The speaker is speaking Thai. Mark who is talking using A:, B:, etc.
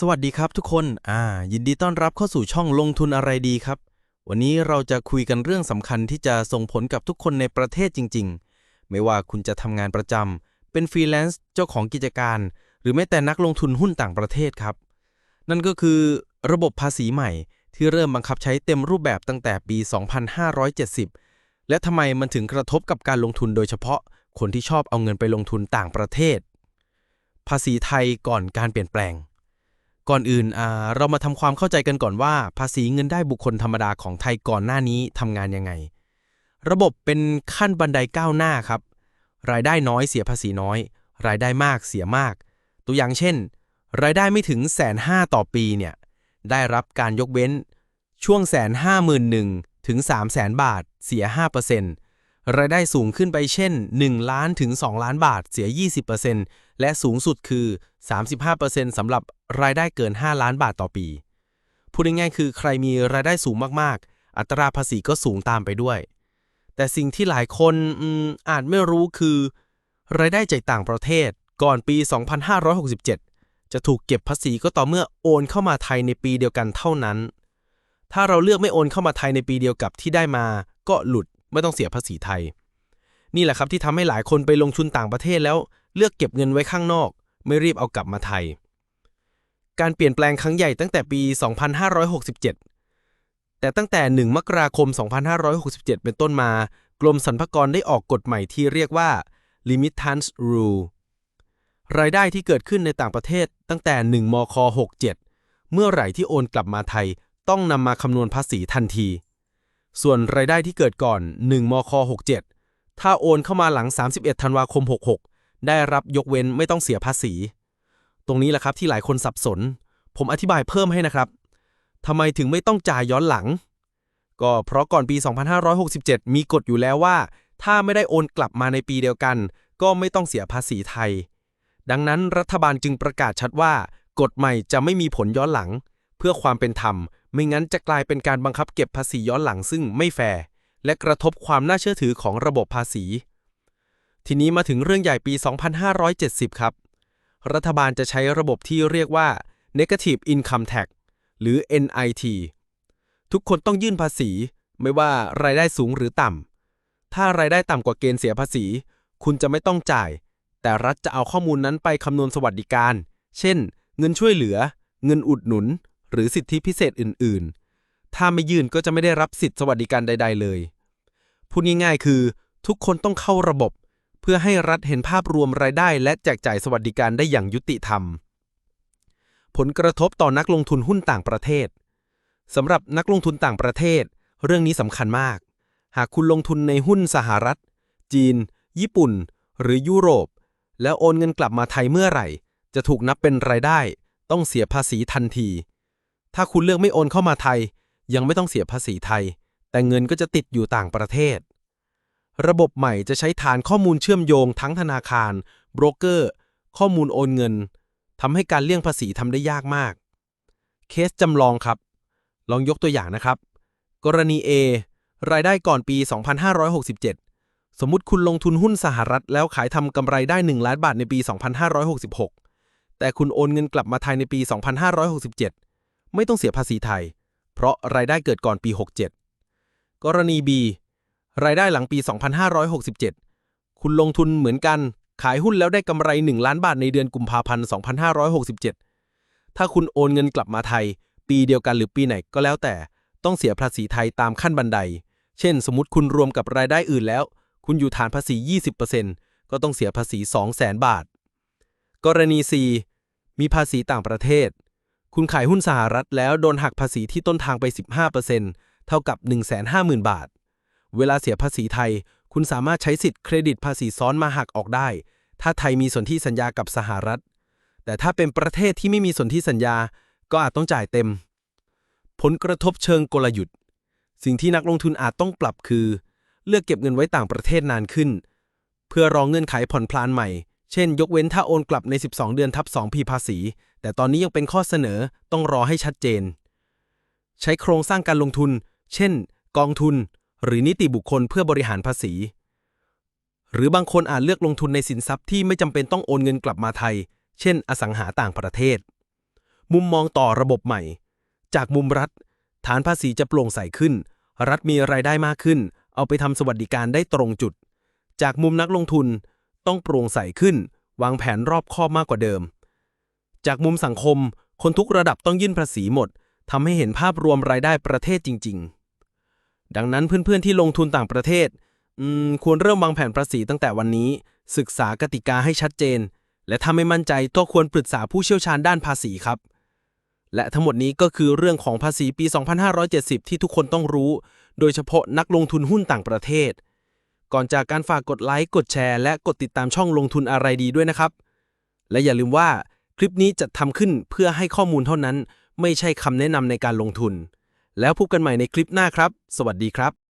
A: สวัสดีครับทุกคน อ่า ยินดีต้อนรับเข้าสู่ช่องลงทุนอะไรดีครับ วันนี้เราจะคุยกันเรื่องสำคัญที่จะส่งผลกับทุกคนในประเทศจริง ๆ ไม่ว่าคุณจะทำงานประจำ เป็นฟรีแลนซ์เจ้าของกิจการ หรือแม้แต่นักลงทุนหุ้นต่างประเทศครับ นั่นก็คือระบบภาษีใหม่ ที่เริ่มบังคับใช้เต็มรูปแบบตั้งแต่ปี 2570 และทำไมมันถึงกระทบกับการลงทุนโดยเฉพาะคนที่ชอบเอาเงินไปลงทุนต่างประเทศ ภาษีไทยก่อนการเปลี่ยนแปลง ก่อนอื่นเรามาทำความเข้าใจกันก่อนว่า ภาษีเงินได้บุคคลธรรมดาของไทยก่อนหน้านี้ทำงานยังไง ระบบเป็นขั้นบันไดก้าวหน้าครับ รายได้น้อยเสียภาษีน้อย รายได้มากเสียมาก ตัวอย่างเช่น รายได้ไม่ถึงแสนห้าต่อปีเนี่ยได้รับการยกเว้น ช่วงแสนห้าหมื่นหนึ่งถึง3 0 0แสนบาทเสีย5%ร รายได้สูงขึ้นไปเช่น 1 ล้านถึง 2 ล้านบาทเสีย 20%และสูงสุดคือ 35%สำหรับรายได้เกิน 5 ล้านบาทต่อปี พูดง่ายๆคือใครมีรายได้สูงมากๆ อัตราภาษีก็สูงตามไปด้วย แต่สิ่งที่หลายคนอืมอาจไม่รู้คือ รายได้จากต่างประเทศก่อนปี 2567 จะถูกเก็บภาษีก็ต่อเมื่อโอนเข้ามาไทยในปีเดียวกันเท่านั้น ถ้าเราเลือกไม่โอนเข้ามาไทยในปีเดียวกับที่ได้มา ก็หลุด ไม่ต้องเสียภาษีไทย นี่แหละครับที่ทำให้หลายคนไปลงทุนต่างประเทศแล้ว เลือกเก็บเงินไว้ข้างนอก ไม่รีบเอากลับมาไทย การเปลี่ยนแปลงครั้งใหญ่ตั้งแต่ปี 2567 แต่ตั้งแต่ 1 มกราคม 2567 เป็นต้นมา กรมสรรพากรได้ออกกฎใหม่ที่เรียกว่า Remittance Rule รายได้ที่เกิดขึ้นในต่างประเทศตั้งแต่ 1 มค 67 เมื่อไหร่ที่โอนกลับมาไทย ต้องนำมาคำนวณภาษีทันที ส่วนรายได้ที่เกิดก่อน 1 มค 67 ถ้าโอนเข้ามาหลัง 31 ธันวาคม 66 ได้รับยกเว้นไม่ต้องเสียภาษี ตรงนี้แหละครับที่หลายคนสับสน ผมอธิบายเพิ่มให้นะครับทำไมถึงไม่ต้องจ่ายย้อนหลัง ก็เพราะก่อนปี 2567 มีกฎอยู่แล้วว่า ถ้าไม่ได้โอนกลับมาในปีเดียวกัน ก็ไม่ต้องเสียภาษีไทย ดังนั้นรัฐบาลจึงประกาศชัดว่า กฎใหม่จะไม่มีผลย้อนหลัง เพื่อความเป็นธรรม ไม่งั้นจะกลายเป็นการบังคับเก็บภาษีย้อนหลังซึ่งไม่แฟร์และกระทบความน่าเชื่อถือของระบบภาษี ทีนี้มาถึงเรื่องใหญ่ปี 2570 ครับ รัฐบาลจะใช้ระบบที่เรียกว่า Negative Income Tax หรือ NIT ทุกคนต้องยื่นภาษี ไม่ว่ารายได้สูงหรือต่ำ ถ้ารายได้ต่ำกว่าเกณฑ์เสียภาษี คุณจะไม่ต้องจ่าย แต่รัฐจะเอาข้อมูลนั้นไปคำนวณสวัสดิการ เช่น เงินช่วยเหลือ เงินอุดหนุน หรือสิทธิพิเศษอื่น ๆ ถ้าไม่ยื่นก็จะไม่ได้รับสิทธิสวัสดิการใด ๆ เลย พูดง่าย ๆ คือ ทุกคนต้องเข้าระบบ เพื่อให้รัฐเห็นภาพรวมรายได้ และแจกจ่ายสวัสดิการได้อย่างยุติธรรม ผลกระทบต่อนักลงทุนหุ้นต่างประเทศสำหรับนักลงทุนต่างประเทศ เรื่องนี้สำคัญมาก หากคุณลงทุนในหุ้นสหรัฐ จีน ญี่ปุ่น หรือยุโรป แล้วโอนเงินกลับมาไทยเมื่อไหร่ จะถูกนับเป็นรายได้ ต้องเสียภาษีทันที ถ้าคุณเลือกไม่โอนเข้ามาไทย ยังไม่ต้องเสียภาษีไทย แต่เงินก็จะติดอยู่ต่างประเทศ ระบบใหม่จะใช้ฐานข้อมูลเชื่อมโยงทั้งธนาคารโบรกเกอร์ ข้อมูลโอนเงินทำให้การเลี่ยงภาษีทำได้ยากมาก เคสจำลองครับ ลองยกตัวอย่างนะครับ กรณี A รายได้ก่อนปี 2567 สมมุติคุณลงทุนหุ้นสหรัฐ แล้วขายทำกำไรได้ 1 ล้านบาทในปี 2566 แต่คุณโอนเงินกลับมาไทยในปี 2567 ไม่ต้องเสียภาษีไทย เพราะรายได้เกิดก่อนปี 67 กรณี B รายได้หลังปี 2567 คุณลงทุนเหมือนกัน ขายหุ้นแล้วได้กำไร 1 ล้านบาทในเดือนกุมภาพันธ์ 2567 ถ้าคุณโอนเงินกลับมาไทย ปีเดียวกันหรือปีไหนก็แล้วแต่ ต้องเสียภาษีไทยตามขั้นบันได เช่น สมมติคุณรวมกับรายได้อื่นแล้ว คุณอยู่ฐานภาษี 20%ก็ต้องเสียภาษี 200,000 บาท กรณี C มีภาษีต่างประเทศ คุณขายหุ้นสหรัฐแล้วโดนหักภาษีที่ต้นทางไป 15%เท่ากับ 150,000 บาท เวลาเสียภาษีไทย คุณสามารถใช้สิทธิ์เครดิตภาษีซ้อนมาหักออกได้ ถ้าไทยมีสนธิสัญญากับสหรัฐ แต่ถ้าเป็นประเทศที่ไม่มีสนธิสัญญา ก็อาจต้องจ่ายเต็ม ผลกระทบเชิงกลยุทธ์ สิ่งที่นักลงทุนอาจต้องปรับคือ เลือกเก็บเงินไว้ต่างประเทศนานขึ้น เพื่อรองเงื่อนไขผ่อนพลานใหม่ เช่น ยกเว้นถ้าโอนกลับใน 12 เดือนทับ2พีภาษี แต่ตอนนี้ยังเป็นข้อเสนอต้องรอให้ชัดเจน ใช้โครงสร้างการลงทุน เช่น กองทุน หรือนิติบุคคลเพื่อบริหารภาษี หรือบางคนอาจเลือกลงทุนในสินทรัพย์ที่ไม่จำเป็นต้องโอนเงินกลับมาไทย เช่น อสังหาต่างประเทศ มุมมองต่อระบบใหม่ จากมุมรัฐ ฐานภาษีจะโปร่งใสขึ้น รัฐมีรายได้มากขึ้น เอาไปทำสวัสดิการได้ตรงจุด จากมุมนักลงทุนต้องโปร่งใสขึ้น วางแผนรอบคอบมากกว่าเดิม จากมุมสังคม คนทุกระดับต้องยื่นภาษีหมดทำให้เห็นภาพรวมรายได้ประเทศจริง ๆ ดังนั้นเพื่อนๆที่ลงทุนต่างประเทศควรเริ่มวางแผนภาษีตั้งแต่วันนี้ ศึกษากติกาให้ชัดเจน และถ้าไม่มั่นใจก็ควรปรึกษาผู้เชี่ยวชาญด้านภาษีครับ และทั้งหมดนี้ก็คือเรื่องของภาษีปี 2570 ที่ทุกคนต้องรู้ โดยเฉพาะนักลงทุนหุ้นต่างประเทศ ก่อนจากการฝากกดไลค์กดแชร์ และกดติดตามช่องลงทุนอะไรดีด้วยนะครับ และอย่าลืมว่า คลิปนี้จะทำขึ้นเพื่อให้ข้อมูลเท่านั้น ไม่ใช่คำแนะนำในการลงทุน แล้วพบกันใหม่ในคลิปหน้าครับ สวัสดีครับ